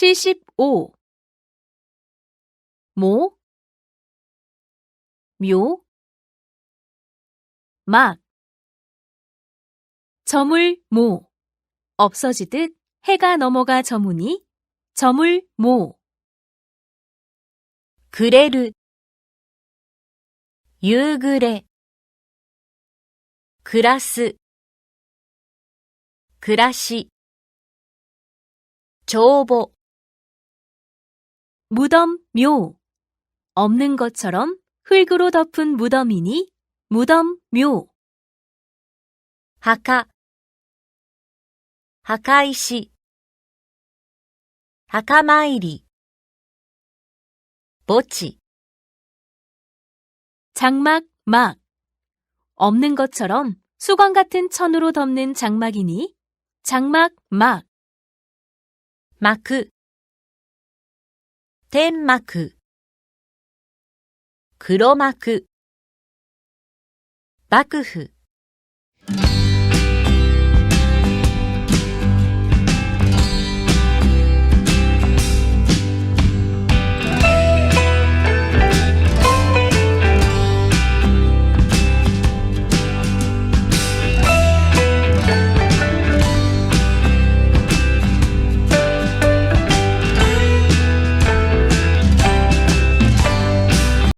75 모, 묘, 막. 저물 모. 없어지듯 해가 넘어가 저문이 저물 모. 그레르 유그레. 그라스 그라시. 조보. 무덤 묘. 없는 것처럼 흙으로 덮은 무덤이니 무덤 묘. 하카. 하카이시. 하카마이리. 보치. 장막 막. 없는 것처럼 수건 같은 천으로 덮는 장막이니 장막 막. 마크. 天幕。黒幕。幕府。